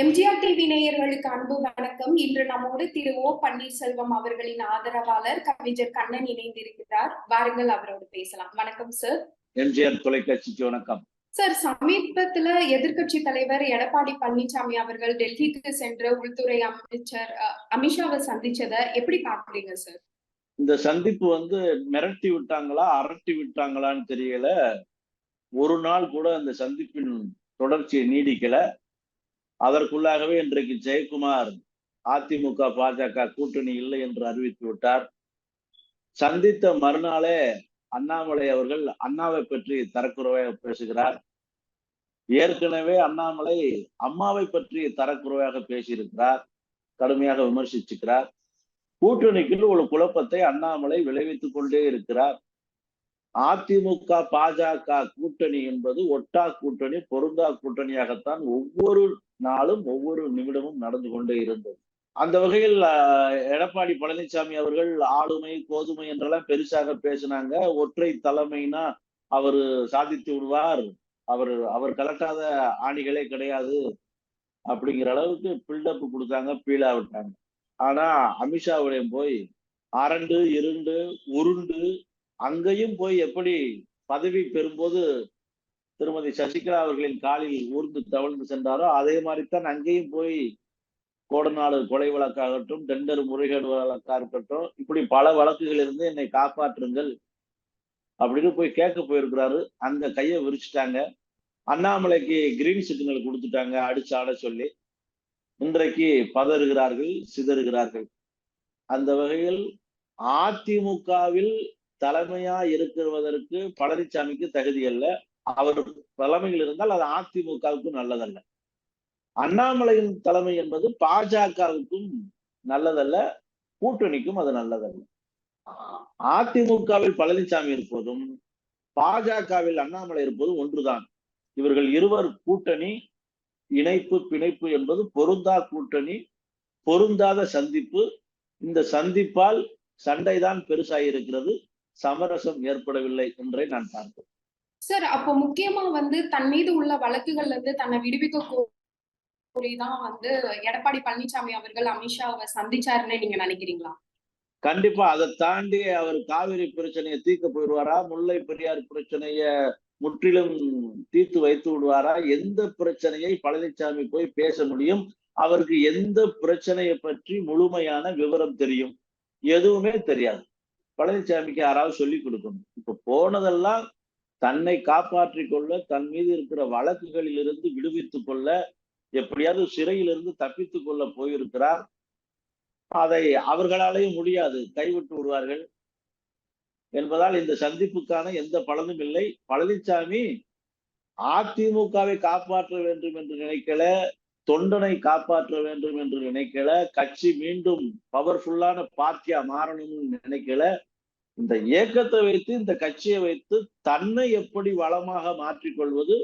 MGR TV நேயர்களுக்கு அன்பு வணக்கம். இன்று நம்மோடு திரு ஓ பன்னீர்செல்வம் அவர்களின் ஆதரவாளர் கவிஞர் கண்ணன் இணைந்திருக்கிறார். வாருங்கள் அவரோடு பேசலாம். வணக்கம் சார். எம்ஜிஆர் தொலைக்காட்சிக்கு வணக்கம். சார் சமீபத்துல எதிர்க்கட்சி தலைவர் எடப்பாடி பழனிசாமி அவர்கள் டெல்லிக்கு சென்று உள்துறை அமைச்சர் அமித்ஷாவை சந்திச்சதை எப்படி பாக்குறீங்க சார்? இந்த சந்திப்பு வந்து மிரட்டி விட்டாங்களா அரட்டி விட்டாங்களான்னு தெரியல. ஒரு நாள் கூட அந்த சந்திப்பின் தொடர்ச்சியை நீடிக்கல. அதற்குள்ளாகவே இன்றைக்கு ஜெயக்குமார் அதிமுக பாஜக கூட்டணி இல்லை என்று அறிவித்து விட்டார். சந்தித்த மறுநாளே அண்ணாமலை அவர்கள் அண்ணாவை பற்றி தரக்குறைவாக பேசுகிறார். ஏற்கனவே அண்ணாமலை அம்மாவை பற்றி தரக்குறைவாக பேசியிருக்கிறார் கடுமையாக விமர்சிச்சுக்கிறார். கூட்டணிக்குள் ஒரு குழப்பத்தை அண்ணாமலை விளைவித்துக் கொண்டே இருக்கிறார். அதிமுக பாஜக கூட்டணி என்பது ஒட்டா கூட்டணி பொருந்தா கூட்டணியாகத்தான் ஒவ்வொரு நாளும் ஒவ்வொரு நிமிடமும் நடந்து கொண்டே இருந்தது. அந்த வகையில் எடப்பாடி பழனிசாமி அவர்கள் ஆளுமை கோதுமை என்றெல்லாம் பெருசாக பேசினாங்க. ஒற்றை தலைமைனா அவர் சாதித்து விடுவார். அவர் அவர் கலட்டாத ஆணிகளே கிடையாது. அப்படிங்கிற அளவுக்கு பில்டப் கொடுத்தாங்க பீலா விட்டாங்க. ஆனா அமித்ஷாவுடைய போய் அரண்டு இருண்டு உருண்டு அங்கேயும் போய் எப்படி பதவி பெறும்போது திருமதி சசிகலா அவர்களின் காலில் ஊர்ந்து தவழ்ந்து சென்றாரோ அதே மாதிரித்தான் அங்கேயும் போய் கோடநாடு கொலை வழக்காகட்டும் டெண்டர் முறைகேடு வழக்காக இருக்கட்டும் இப்படி பல வழக்குகள் இருந்து என்னை காப்பாற்றுங்கள் அப்படின்னு போய் கேட்க போயிருக்கிறாரு. அந்த கையை விரிச்சிட்டாங்க. அண்ணாமலைக்கு கிரீன் சிக்னல் கொடுத்துட்டாங்க அடிச்சு ஆட சொல்லி. இன்றைக்கு பதறுகிறார்கள் சிதறுகிறார்கள். அந்த வகையில் அதிமுகவில் தலைமையா இருக்கிறதற்கு பழனிசாமிக்கு தகுதி அல்ல. அவர் தலைமையில் இருந்தால் அது அதிமுகவுக்கு நல்லதல்ல. அண்ணாமலையின் தலைமை என்பது பாஜகவுக்கும் நல்லதல்ல கூட்டணிக்கும் அது நல்லதல்ல. அதிமுகவில் பழனிசாமி இருப்பதும் பாஜகவில் அண்ணாமலை இருப்பதும் ஒன்றுதான். இவர்கள் இருவர் கூட்டணி இணைப்பு பிணைப்பு என்பது பொருந்தா கூட்டணி பொருந்தாத சந்திப்பு. இந்த சந்திப்பால் சண்டைதான் பெருசாயிருக்கிறது. சமரசம் ஏற்படவில்லை என்றே நான் பார்க்கிறேன் சார் அப்போ முக்கியமா வந்து தன் மீது உள்ள வழக்குகள்ல இருந்து தன்னை விடுவிக்க கோரிதான் வந்து எடப்பாடி பழனிசாமி அவர்கள் அமித்ஷாவை சந்திச்சாருன்னு நீங்க நினைக்கிறீங்களா? கண்டிப்பா அதை தாண்டி அவர் காவிரி பிரச்சனையை தீர்க்க போயிடுவாரா முல்லை பெரியார் பிரச்சனைய முற்றிலும் தீர்த்து வைத்து விடுவாரா எந்த பிரச்சனையை பழனிசாமி போய் பேச முடியும் அவருக்கு எந்த பிரச்சனையை பற்றி முழுமையான விவரம் தெரியும் எதுவுமே தெரியாது. பழனிசாமிக்கு யாராவது சொல்லி கொடுக்கணும். இப்ப போனதெல்லாம் தன்னை காப்பாற்றிக் கொள்ள தன் மீது இருக்கிற வழக்குகளில் இருந்து விடுவித்துக் கொள்ள எப்படியாவது சிறையிலிருந்து தப்பித்துக் கொள்ள போயிருக்கிறார். அதை அவர்களாலேயும் முடியாது கைவிட்டு விடுவார்கள். என்பதால் இந்த சந்திப்புக்கான எந்த பலனும் இல்லை. பழனிசாமி அதிமுகவை காப்பாற்ற வேண்டும் என்று நினைக்கல தொண்டனை காப்பாற்ற வேண்டும் என்று நினைக்கல கட்சி மீண்டும் பவர்ஃபுல்லான பார்ட்டியா மாறணும்னு நினைக்கல. இந்த இயக்கத்தை வைத்து இந்த கட்சியை வைத்து தன்னை எப்படி வளமாக மாற்றிக்கொள்வது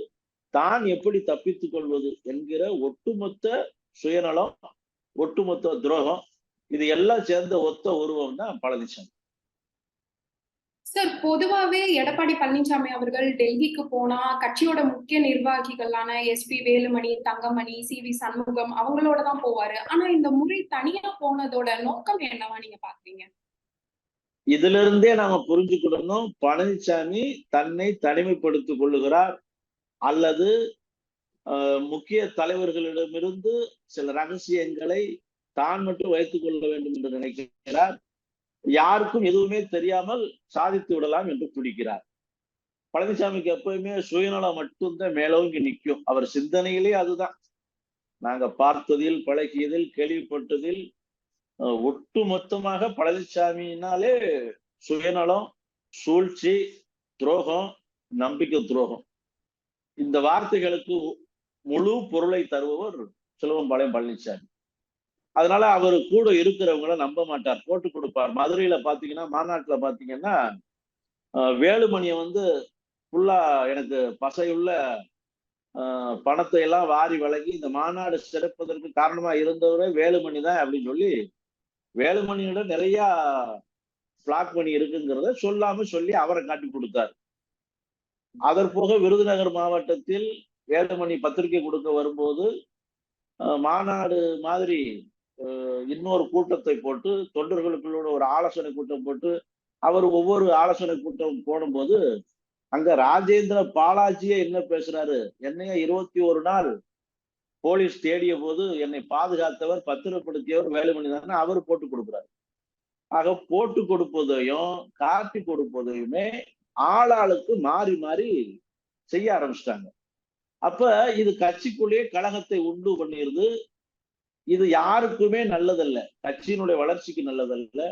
தான் எப்படி தப்பித்துக் கொள்வது என்கிற ஒட்டுமொத்த சுயநலம் ஒட்டுமொத்த துரோகம் இது எல்லாம் சேர்ந்த ஒத்த உருவம் தான் பழனிசாமி சார் பொதுவாவே எடப்பாடி பழனிசாமி அவர்கள் டெல்லிக்கு போனா கட்சியோட முக்கிய நிர்வாகிகளான S P Velumani Thangamani C V Shanmugam அவங்களோட தான் போவாரு. ஆனா இந்த முறை தனியா போனதோட நோக்கம் என்னவா நீங்க பாக்குறீங்க? இதுல இருந்தே நாம புரிஞ்சுக்கிடணும் பழனிசாமி தன்னை தனிமைப்படுத்திக் கொள்ளுகிறார். அல்லது முக்கிய தலைவர்களிடமிருந்து சில ரகசியங்களை தான் மட்டும் வைத்துக் கொள்ள வேண்டும் என்று நினைக்கிறார். யாருக்கும் எதுவுமே தெரியாமல் சாதித்து விடலாம் என்று பிடிக்கிறார் பழனிசாமிக்கு எப்பவுமே சுயநலம் மட்டும்தான் மேலோங்கி நிற்கும். அவர் சிந்தனையிலே அதுதான். நாங்க பார்த்ததில் பழகியதில் கேள்விப்பட்டதில் ஒட்டு மொத்தமாக பழனிசாமினாலே சுயநலம் சூழ்ச்சி துரோகம் நம்பிக்கை துரோகம். இந்த வார்த்தைகளுக்கு முழு பொருளை தருபவர் சிலவம்பாளையம் பழனிசாமி அதனால அவர் கூட இருக்கிறவங்கள நம்ப மாட்டார் போட்டு கொடுப்பார். மதுரையில பாத்தீங்கன்னா மாநாட்டுல பாத்தீங்கன்னா வேலுமணியை வந்து ஃபுல்லா எனக்கு பசையுள்ள பணத்தை எல்லாம் வாரி வழங்கி இந்த மாநாடு சிறப்பதற்கு காரணமா இருந்தவரே வேலுமணி தான் அப்படின்னு சொல்லி வேலுமணியோட நிறைய பிளாக் பண்ணி இருக்குங்கிறத சொல்லாம சொல்லி அவரை காட்டி கொடுத்தார். அதற்போக விருதுநகர் மாவட்டத்தில் வேலுமணி பத்திரிகை கொடுக்க வரும்போது மாநாடு மாதிரி இன்னொரு கூட்டத்தை போட்டு தொண்டர்களுக்குள்ள ஒரு ஆலோசனை கூட்டம் போட்டு அவர் ஒவ்வொரு ஆலோசனை கூட்டம் போடும்போது அங்க ராஜேந்திர பாலாஜியே என்ன பேசுறாரு? என்னைய இருபத்தி ஒரு நாள் போலீஸ் தேடிய போது என்னை பாதுகாத்தவர் பத்திரப்படுத்தியவர் வேலுமணி தானே அவர் போட்டு கொடுக்குறாரு. ஆக போட்டு கொடுப்பதையும் காட்டி கொடுப்பதையுமே ஆளாளுக்கு மாறி மாறி செய்ய ஆரம்பிச்சிட்டாங்க. அப்ப இது கட்சிக்குள்ளேயே கழகத்தை உண்டு பண்ணிருது. இது யாருக்குமே நல்லதல்ல. கட்சியினுடைய வளர்ச்சிக்கு நல்லதல்ல.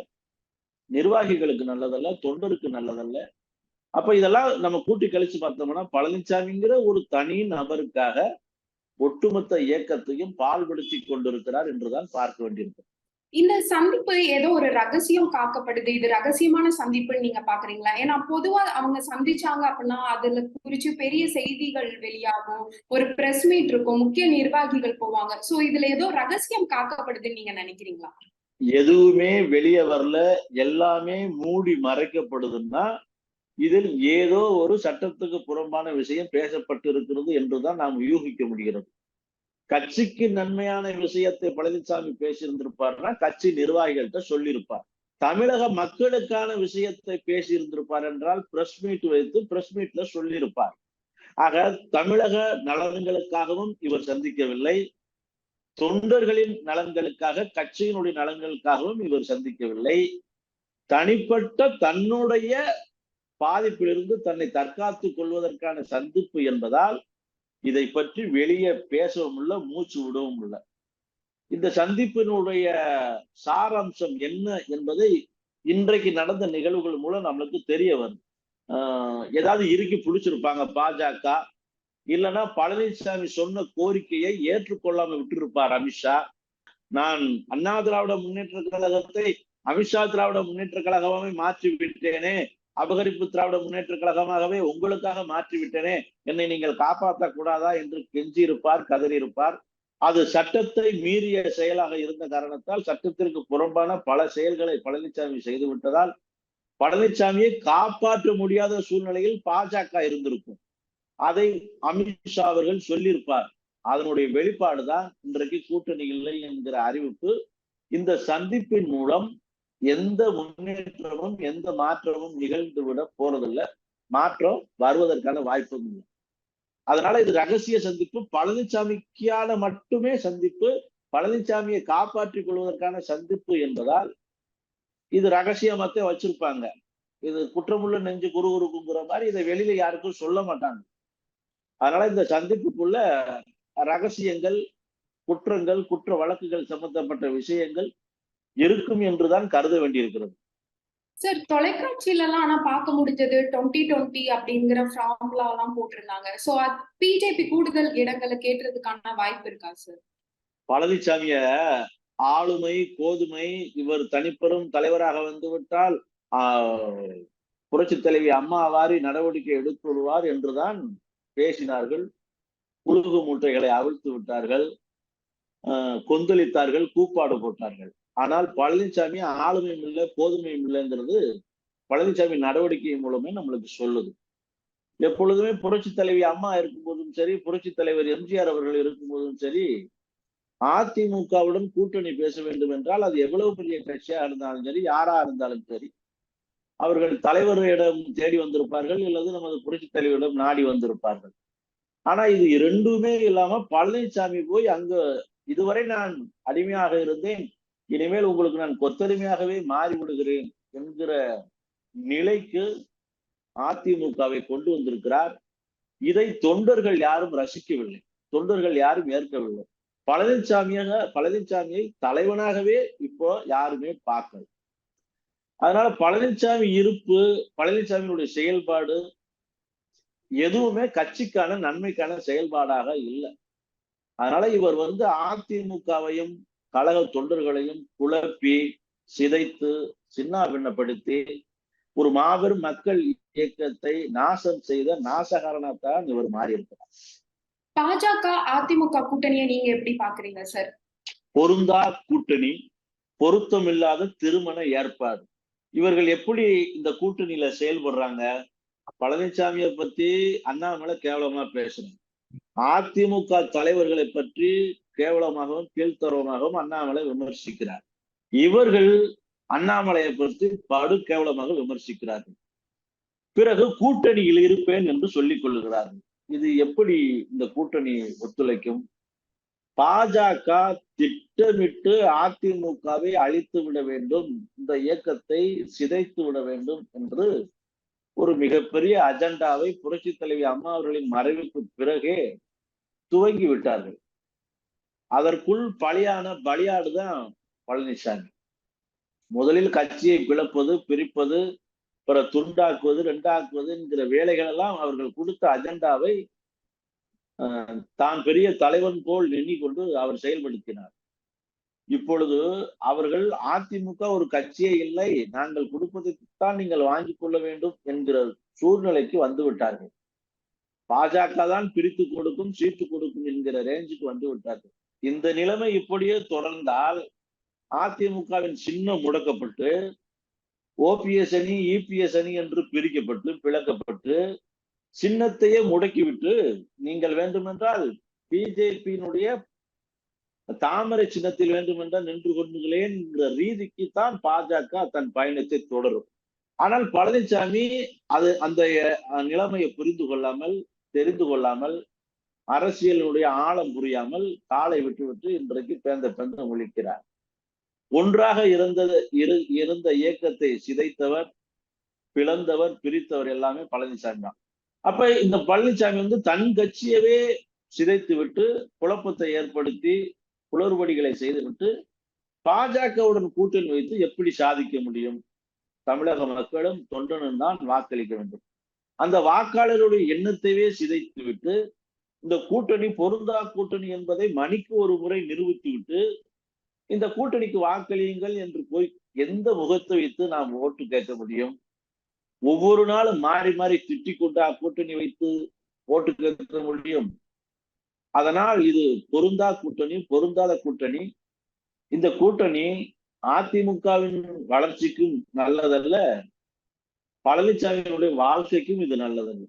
நிர்வாகிகளுக்கு நல்லதல்ல. தொண்டருக்கு நல்லதல்ல. அப்ப இதெல்லாம் நம்ம கூட்டி கழிச்சு பார்த்தோம்னா பழனிசாமிங்கிற ஒரு தனி நபருக்காக ஒட்டுமொத்த இயக்கத்தையும் பால்படுத்தி கொண்டிருக்கிறார் என்றுதான் பார்க்க வேண்டியிருக்கு இந்த சந்திப்பு ஏதோ ஒரு ரகசியம் காக்கப்படுது. இது ரகசியமான சந்திப்புன்னு நீங்க பாக்குறீங்களா? ஏன்னா பொதுவா அவங்க சந்திச்சாங்க அப்படின்னா அதுல குறிச்சு பெரிய செய்திகள் வெளியாகும். ஒரு பிரஸ் மீட் இருக்கும். முக்கிய நிர்வாகிகள் போவாங்க. சோ இதுல ஏதோ ரகசியம் காக்கப்படுதுன்னு நீங்க நினைக்கிறீங்களா? எதுவுமே வெளியே வரல. எல்லாமே மூடி மறைக்கப்படுதுன்னா இதில் ஏதோ ஒரு சட்டத்துக்கு புறம்பான விஷயம் பேசப்பட்டு இருக்கிறது என்றுதான் நாம் யூகிக்க முடிகிறது. கட்சிக்கு நன்மையான விஷயத்தை பழனிசாமி பேசியிருந்திருப்பார்னா கட்சி நிர்வாகிகள்கிட்ட சொல்லியிருப்பார். தமிழக மக்களுக்கான விஷயத்தை பேசியிருந்திருப்பார் என்றால் பிரஸ் மீட் வைத்து பிரஸ் மீட்ல சொல்லியிருப்பார். ஆக தமிழக நலன்களுக்காகவும் இவர் சந்திக்கவில்லை. தொண்டர்களின் நலன்களுக்காக கட்சியினுடைய நலன்களுக்காகவும் இவர் சந்திக்கவில்லை. தனிப்பட்ட தன்னுடைய பாதிப்பிலிருந்து தன்னை தற்காத்துக் கொள்வதற்கான சந்திப்பு என்பதால் இதை பற்றி வெளியே பேசவும் இல்லை மூச்சு விடவும் இல்லை. இந்த சந்திப்பினுடைய சாராம்சம் என்ன என்பதை இன்றைக்கு நடந்த நிகழ்வுகள் மூலம் நம்மளுக்கு தெரிய வரும் ஆஹ் ஏதாவது இறுக்கி பிடிச்சிருப்பாங்க பாஜக இல்லைன்னா பழனிசாமி சொன்ன கோரிக்கையை ஏற்றுக்கொள்ளாம விட்டிருப்பார் அமித்ஷா. நான் அண்ணா திராவிட முன்னேற்ற கழகத்தை அமித்ஷா திராவிட முன்னேற்ற கழகமே மாற்றி விட்டேனே அபகரிப்பு திராவிட முன்னேற்ற கழகமாகவே உங்களுக்காக மாற்றிவிட்டனே. என்னை நீங்கள் காப்பாற்ற கூடாதா என்று கெஞ்சியிருப்பார் கதறியிருப்பார். அது சட்டத்தை மீறிய செயலாக இருந்த காரணத்தால் சட்டத்திற்கு புறம்பான பல செயல்களை பழனிசாமி செய்து விட்டதால் பழனிசாமியை காப்பாற்ற முடியாத சூழ்நிலையில் பாஜக இருந்திருக்கும். அதை அமித்ஷா அவர்கள் சொல்லியிருப்பார். அதனுடைய வெளிப்பாடு தான் இன்றைக்கு கூட்டணி இல்லை என்கிற அறிவிப்பு. இந்த சந்திப்பின் மூலம் எந்த முன்னேற்றமும் எந்த மாற்றமும் நிகழ்ந்து விட போறதில்லை. மாற்றம் வருவதற்கான வாய்ப்பும் இல்லை. அதனால இது ரகசிய சந்திப்பு. பழனிசாமிக்கான மட்டுமே சந்திப்பு. பழனிசாமியை காப்பாற்றிக் கொள்வதற்கான சந்திப்பு என்பதால் இது ரகசியமாத்தே வச்சிருப்பாங்க. இது குற்றமுள்ள நெஞ்சு குறுகுறுக்குங்கிற மாதிரி இதை வெளியில யாருக்கும் சொல்ல மாட்டாங்க. அதனால இந்த சந்திப்புக்குள்ள ரகசியங்கள் குற்றங்கள் குற்ற வழக்குகள் சம்பந்தப்பட்ட விஷயங்கள் இருக்கும் என்றுதான் கருத வேண்டியிருக்கிறது. சார் தொலைக்காட்சியில எல்லாம் ஆனா பார்க்க முடிஞ்சது டுவெண்ட்டி டுவெண்ட்டி அப்படிங்கிற ஃபார்முலா எல்லாம் போட்டிருந்தாங்க. சோ பிஜேபி கூடுதல் இடங்களை கேட்டுறதுக்கான வாய்ப்பு இருக்கா சார் பழனிசாமிய ஆளுமை கோதுமை இவர் தனிப்பெரும் தலைவராக வந்து விட்டால் ஆஹ் புரட்சி தலைவி அம்மா வாரி நடவடிக்கை எடுத்து விடுவார் என்றுதான் பேசினார்கள். புழுகு மூட்டைகளை அவிழ்த்து விட்டார்கள். கொந்தளித்தார்கள் கூப்பாடு போட்டார்கள். ஆனால் பழனிசாமி ஆளுமையும் இல்லை போதுமையும் இல்லைங்கிறது பழனிசாமி நடவடிக்கை மூலமே நம்மளுக்கு சொல்லுது. எப்பொழுதுமே புரட்சி தலைவி அம்மா இருக்கும்போதும் சரி புரட்சி தலைவர் எம்ஜிஆர் அவர்கள் இருக்கும்போதும் சரி அதிமுகவுடன் கூட்டணி பேச வேண்டும் என்றால் அது எவ்வளவு பெரிய கட்சியா இருந்தாலும் சரி யாரா இருந்தாலும் சரி அவர்கள் தலைவரிடம் தேடி வந்திருப்பார்கள் அல்லது நமது புரட்சி தலைவரிடம் நாடி வந்திருப்பார்கள். ஆனா இது இரண்டுமே இல்லாம பழனிசாமி போய் அங்க இதுவரை நான் அடிமையாக இருந்தேன் இனிமேல் உங்களுக்கு நான் கொத்தடிமையாகவே மாறி விடுகிறேன் என்கிற நிலைக்கு அதிமுகவை கொண்டு வந்திருக்கிறார். இதை தொண்டர்கள் யாரும் ரசிக்கவில்லை. தொண்டர்கள் யாரும் ஏற்கவில்லை. பழனிசாமியாக பழனிசாமியை தலைவனாகவே இப்போ யாருமே பார்க்கல. அதனால பழனிசாமி இருப்பு பழனிசாமியினுடைய செயல்பாடு எதுவுமே கட்சிக்கான நன்மைக்கான செயல்பாடாக இல்லை. அதனால இவர் வந்து அதிமுகவையும் கழக தொண்டர்களையும் குழப்பி சிதைத்து சின்னாபின்னப்படுத்தி ஒரு மாபெரும் மக்கள் இயக்கத்தை நாசம் செய்த நாசகாரனத்தான் இவர் மாறி இருக்கிறார் பாஜக அதிமுக கூட்டணியை நீங்க எப்படி பாக்குறீங்க சார் பொருந்தா கூட்டணி பொருத்தமில்லாத திருமண ஏற்பாடு. இவர்கள் எப்படி இந்த கூட்டணியில செயல்படுறாங்க? பழனிசாமியை பத்தி அண்ணாமலை கேவலமா பேசுறாங்க அதிமுக தலைவர்களை பற்றி கேவலமாகவும் கீழ்த்தரமாகவும் அண்ணாமலை விமர்சிக்கிறார். இவர்கள் அண்ணாமலையை பற்றி படு கேவலமாக விமர்சிக்கிறார்கள். பிறகு கூட்டணியில் இருப்பேன் என்று சொல்லிக் கொள்ளுகிறார்கள் இது எப்படி இந்த கூட்டணி ஒத்துழைக்கும்? பாஜக திட்டமிட்டு அதிமுகவை அழித்து விட வேண்டும் இந்த இயக்கத்தை சிதைத்து விட வேண்டும் என்று ஒரு மிகப்பெரிய அஜெண்டாவை புரட்சி தலைவி அம்மா அவர்களின் மறைவுக்கு பிறகே துவங்கி விட்டார்கள். அதற்குள் பலியான தான் பழனிசாமி. முதலில் கட்சியை பிளப்பது பிரிப்பது பிற துண்டாக்குவது ரெண்டாக்குவது என்கிற வேலைகள் எல்லாம் அவர்கள் கொடுத்த அஜெண்டாவை தான் பெரிய தலைவன் போல் எண்ணிக்கொண்டு அவர் செயல்படுத்தினார். இப்பொழுது அவர்கள் அதிமுக ஒரு கட்சியே இல்லை நாங்கள் கொடுப்பதைத்தான் நீங்கள் வாங்கிக் கொள்ள வேண்டும் என்கிற சூழ்நிலைக்கு வந்து விட்டார்கள் பாஜக தான் பிரித்து கொடுக்கும் சீட்டு கொடுக்கும் என்கிற ரேஞ்சுக்கு வந்து விட்டார்கள் இந்த நிலைமை இப்படியே தொடர்ந்தால் அதிமுகவின் சின்னம் முடக்கப்பட்டு ஓபிஎஸ் அணி இபிஎஸ் அணி என்று பிரிக்கப்பட்டு பிளக்கப்பட்டு சின்னத்தையே முடக்கிவிட்டு நீங்கள் வேண்டுமென்றால் பிஜேபியினுடைய தாமரை சின்னத்தில் வேண்டுமென்றால் நின்று கொண்டுகளேன் என்ற ரீதிக்கு தான் பாஜக தன் பயணத்தை தொடரும். ஆனால் பழனிசாமி அது அந்த நிலைமையை புரிந்து கொள்ளாமல் தெரிந்து கொள்ளாமல் அரசியலினுடைய ஆழம் புரியாமல் காலை விட்டுவிட்டு இன்றைக்கு பேந்த பெந்த ஒழிக்கிறார். ஒன்றாக இருந்தது இரு இருந்த இயக்கத்தை சிதைத்தவர் பிளந்தவர் பிரித்தவர் எல்லாமே பழனிசாமி தான். அப்ப இந்த பழனிசாமி வந்து தன் கட்சியவே சிதைத்து விட்டு குழப்பத்தை ஏற்படுத்தி குளறுபடிகளை செய்துவிட்டு பாஜகவுடன் கூட்டணி வைத்து எப்படி சாதிக்க முடியும்? தமிழக மக்களும் தொண்டனும் தான் வாக்களிக்க வேண்டும். அந்த வாக்காளருடைய எண்ணத்தையே சிதைத்து விட்டு இந்த கூட்டணி பொருந்தா கூட்டணி என்பதை மணிக்கு ஒரு முறை நிரூபித்துவிட்டு இந்த கூட்டணிக்கு வாக்களியுங்கள் என்று போய் எந்த முகத்தை வைத்து நாம் ஓட்டு கேட்க முடியும்? ஒவ்வொரு நாளும் மாறி மாறி திட்டிக் கொண்டா கூட்டணி வைத்து ஓட்டு கேட்க முடியும்? அதனால் இது பொருந்தா கூட்டணி பொருந்தாத கூட்டணி. இந்த கூட்டணி அதிமுகவின் வளர்ச்சிக்கும் நல்லதல்ல பழனிசாமியினுடைய வாழ்க்கைக்கும் இது நல்லதல்ல.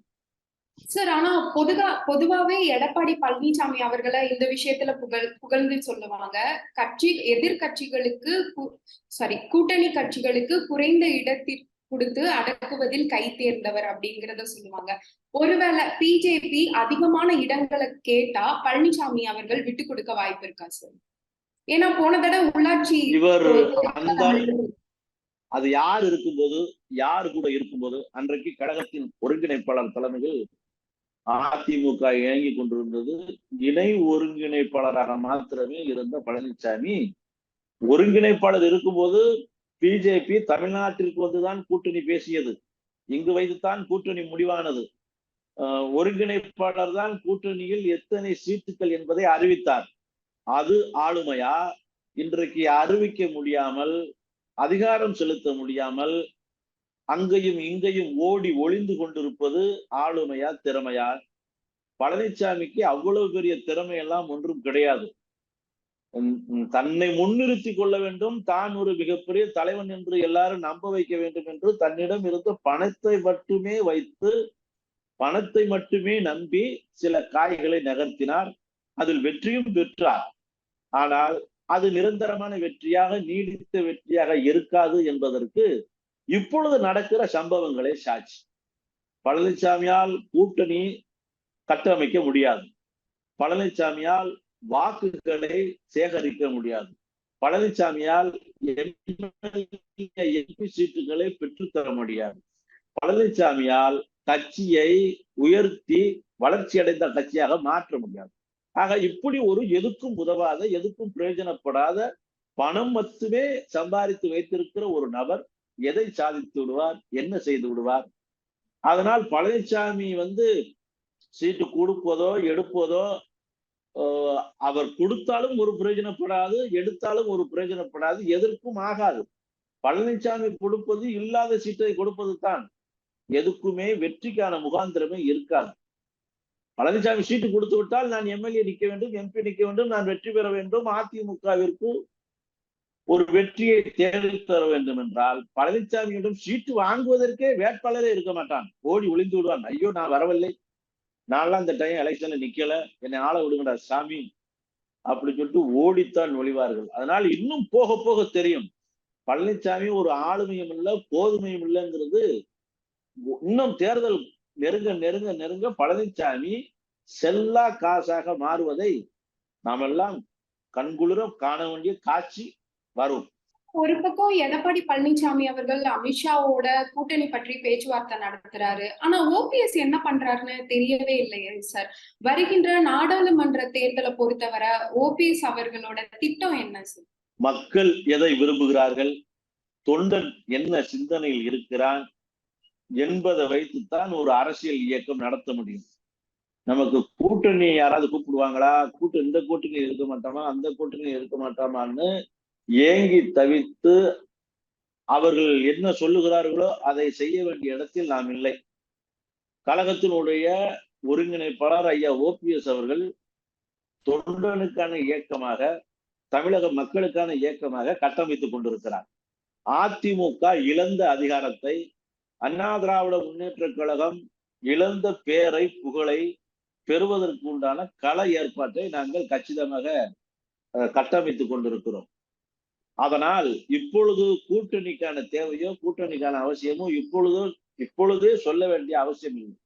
சார் ஆனா பொதுவா பொதுவாவே எடப்பாடி பழனிசாமி அவர்களை இந்த விஷயத்துல புகழ் புகழ்ந்து சொல்லுவாங்க. கட்சி எதிர்கட்சிகளுக்கு சாரி கூட்டணி கட்சிகளுக்கு குறைந்த இடத்திற்கு கொடுத்து அடக்குவதில் கை தேர்ந்தவர் அப்படிங்கிறத சொல்லுவாங்க. ஒருவேளை பிஜேபி அதிகமான இடங்களை கேட்டா பழனிசாமி அவர்கள் விட்டு கொடுக்க வாய்ப்பு இருக்கா சார்? ஏன்னா போன தடவை உள்ளாட்சி இவர் அது யார் இருக்கும்போது யார் கூட இருக்கும்போது அன்றைக்கு கழகத்தின் ஒருங்கிணைப்பாளர் தலைமையில் அதிமுக இயங்கி கொண்டிருந்தது. இணை ஒருங்கிணைப்பாளராக மாத்திரமே இருந்த பழனிசாமி ஒருங்கிணைப்பாளர் இருக்கும்போது பிஜேபி தமிழ்நாட்டிற்கு வந்துதான் கூட்டணி பேசியது. இங்கு வைத்துத்தான் கூட்டணி முடிவானது. ஒருங்கிணைப்பாளர் தான் கூட்டணியில் எத்தனை சீட்டுகள் என்பதை அறிவித்தார். அது ஆளுமையா? இன்றைக்கு அறிவிக்க முடியாமல் அதிகாரம் செலுத்த முடியாமல் அங்கேயும் இங்கேயும் ஓடி ஒளிந்து கொண்டிருப்பது ஆளுமையா திறமையா? பழனிசாமிக்கு அவ்வளவு பெரிய திறமையெல்லாம் ஒன்றும் கிடையாது. தன்னை முன்னிறுத்தி கொள்ள வேண்டும். தான் ஒரு மிகப்பெரிய தலைவன் என்று எல்லாரும் நம்ப வைக்க வேண்டும் என்று தன்னிடம் இருந்த பணத்தை மட்டுமே வைத்து பணத்தை மட்டுமே நம்பி சில காய்களை நகர்த்தினார். அதில் வெற்றியும் பெற்றார். ஆனால் அது நிரந்தரமான வெற்றியாக நீடித்த வெற்றியாக இருக்காது என்பதற்கு இப்பொழுது நடக்கிற சம்பவங்களே சாட்சி. பழனிசாமியால் கூட்டணி கட்டமைக்க முடியாது. பழனிசாமியால் வாக்குகளை சேகரிக்க முடியாது. பழனிசாமியால் எம்பி சீட்டுகளை பெற்றுத்தர முடியாது. பழனிசாமியால் கட்சியை உயர்த்தி வளர்ச்சி அடைந்த கட்சியாக மாற்ற முடியாது. ஆக இப்படி ஒரு எதுக்கும் உதவாத எதுக்கும் பிரயோஜனப்படாத பணம் மட்டுமே சம்பாதித்து வைத்திருக்கிற ஒரு நபர் எதை சாதித்து விடுவார்? என்ன செய்து விடுவார்? அதனால் பழனிசாமி வந்து சீட்டு கொடுப்பதோ எடுப்பதோ அவர் கொடுத்தாலும் ஒரு பிரயோஜனப்படாது எடுத்தாலும் ஒரு பிரயோஜனப்படாது எதற்கும் ஆகாது. பழனிசாமி கொடுப்பது இல்லாத சீட்டை கொடுப்பது தான். எதுக்குமே வெற்றிக்கான முகாந்திரமே இருக்காது. பழனிசாமி சீட்டு கொடுத்து விட்டால் நான் எம்எல்ஏ நிற்க வேண்டும் எம்பி நிற்க வேண்டும் நான் வெற்றி பெற வேண்டும் அதிமுகவிற்கு ஒரு வெற்றியை தேடி தர வேண்டும் என்றால் பழனிசாமியிடம் சீட்டு வாங்குவதற்கே வேட்பாளரே இருக்க மாட்டான். ஓடி ஒளிந்து விடுவான். ஐயோ நான் வரவில்லை. நான்லாம் அந்த டைம் எலெக்ஷன்ல நிக்கல. என்னை ஆள விடுங்கடா சாமி. அப்படி சொல்லிட்டு ஓடித்தான் நுழைவார்கள் அதனால் இன்னும் போக போக தெரியும். பழனிசாமி ஒரு ஆளுமையும் இல்லை போதுமையும் இல்லைங்கிறது இன்னும் தேர்தல் நெருங்க நெருங்க நெருங்க பழனிசாமி செல்லா காசாக மாறுவதை நாமெல்லாம் கண்குளிர காண வேண்டிய காட்சி வரும் ஒரு பக்கம் எடப்பாடி பழனிசாமி அவர்கள் அமித்ஷாவோட கூட்டணி பற்றி பேச்சுவார்த்தை நடத்துறாரு. ஆனா ஓபிஎஸ் என்ன பண்றாருன்னு தெரியவே இல்லையே சார். வருகின்ற நாடாளுமன்ற தேர்தலை பொறுத்தவரை ஓபிஎஸ் அவர்களோட திட்டம் என்ன சார்? மக்கள் எதை விரும்புகிறார்கள்? தொண்டன் என்ன சிந்தனையில் இருக்கிறான்? என்பதை வைத்துத்தான் ஒரு அரசியல் இயக்கம் நடத்த முடியும். நமக்கு கூட்டணி யாராவது கூப்பிடுவாங்களா? கூட்டு இந்த கூட்டணி இருக்க மாட்டோமா? அந்த கூட்டணி இருக்க மாட்டோமான்னு ஏங்கி தவித்து அவர்கள் என்ன சொல்லுகிறார்களோ அதை செய்ய வேண்டிய இடத்தில் நாம் இல்லை. கழகத்தினுடைய ஒருங்கிணைப்பாளர் ஐயா ஓபிஎஸ் அவர்கள் தொண்டனுக்கான இயக்கமாக தமிழக மக்களுக்கான இயக்கமாக கட்டமைத்துக் கொண்டிருக்கிறார். அதிமுக இழந்த அதிகாரத்தை அண்ணா திராவிட முன்னேற்ற கழகம் இழந்த பேரை புகழை பெறுவதற்கு உண்டான கள ஏற்பாட்டை நாங்கள் கச்சிதமாக கட்டமைத்துக் கொண்டிருக்கிறோம். அதனால் இப்பொழுது கூட்டணிக்கான தேவையோ கூட்டணிக்கான அவசியமோ இப்பொழுதோ இப்பொழுதே சொல்ல வேண்டிய அவசியம் இல்லை.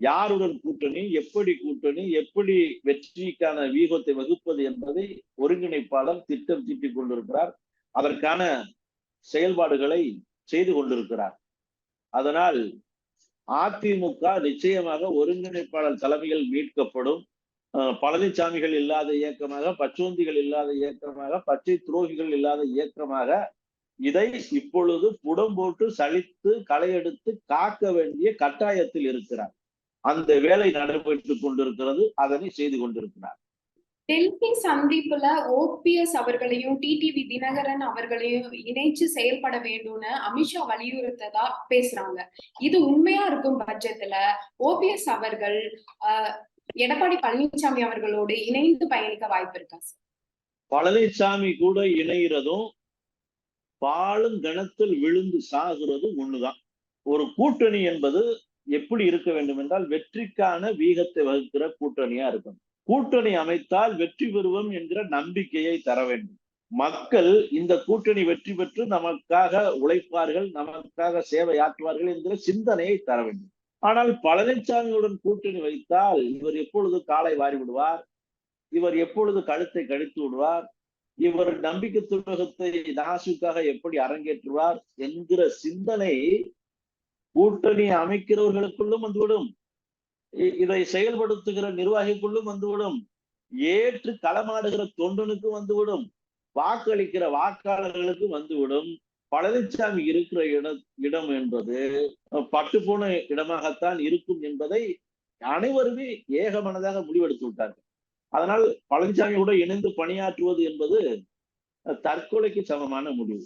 யாருடன் கூட்டணி எப்படி கூட்டணி எப்படி வெற்றிக்கான வீகத்தை வகுப்பது என்பதை ஒருங்கிணைப்பாளர் திட்டம் தீட்டிக் கொண்டிருக்கிறார். அதற்கான செயல்பாடுகளை செய்து கொண்டிருக்கிறார். அதனால் அதிமுக நிச்சயமாக ஒருங்கிணைப்பாளர் தலைமையில் மீட்கப்படும். பழனிசாமிகள் இல்லாத இயக்கமாக பச்சோந்திகள் இல்லாத இயக்கமாக பச்சை துரோகிகள் இல்லாத இயக்கமாக இதை இப்பொழுது புடம் போட்டு சலித்து களையெடுத்து காக்க வேண்டிய கட்டாயத்தில் இருக்கிறார். அந்த வேலை நடைபெற்றுக் கொண்டிருக்கிறது அதனை செய்து கொண்டிருக்கிறார். டெல்லி சந்திப்புல ஓபிஎஸ் அவர்களையும் டிடிவி தினகரன் அவர்களையும் இணைச்சு செயல்பட வேண்டும்னு அமித்ஷா வலியுறுத்ததா பேசுறாங்க. இது உண்மையா இருக்கும் பட்சத்துல ஓபிஎஸ் அவர்கள் ஆஹ் எடப்பாடி பழனிசாமி அவர்களோடு இணைந்து பயணிக்க வாய்ப்பு இருக்கா சார் பழனிசாமி கூட இணைகிறதும் பாலும் கணத்தில் விழுந்து சாகுறதும் ஒண்ணுதான். ஒரு கூட்டணி என்பது எப்படி இருக்க வேண்டும் என்றால் வெற்றிக்கான வீகத்தை வகுக்கிற கூட்டணியா இருக்கும் கூட்டணி அமைத்தால் வெற்றி பெறுவோம் என்கிற நம்பிக்கையை தர வேண்டும். மக்கள் இந்த கூட்டணி வெற்றி பெற்று நமக்காக உழைப்பார்கள் நமக்காக சேவை ஆற்றுவார்கள் என்கிற சிந்தனையை தர வேண்டும். ஆனால் பழனிசாமியுடன் கூட்டணி வைத்தால் இவர் எப்பொழுது காலை வாரி விடுவார்? இவர் எப்பொழுது கழுத்தை கடித்து விடுவார்? இவர் நம்பிக்கை துரோகத்தை நாசுக்காக எப்படி அரங்கேற்றுவார் என்கிற சிந்தனை கூட்டணி அமைக்கிறவர்களுக்குள்ளும் வந்துவிடும். இதை செயல்படுத்துகிற நிர்வாகிக்குள்ளும் வந்துவிடும். ஏற்று களமாடுகிற தொண்டனுக்கும் வந்துவிடும். வாக்களிக்கிற வாக்காளர்களுக்கு வந்துவிடும். பழனிசாமி இருக்கிற இடம் இடம் என்பது பட்டு போன இடமாகத்தான் இருக்கும் என்பதை அனைவருமே ஏகமனதாக முடிவெடுத்து விட்டார்கள். அதனால் பழனிசாமியோட இணைந்து பணியாற்றுவது என்பது தற்கொலைக்கு சமமான முடிவு.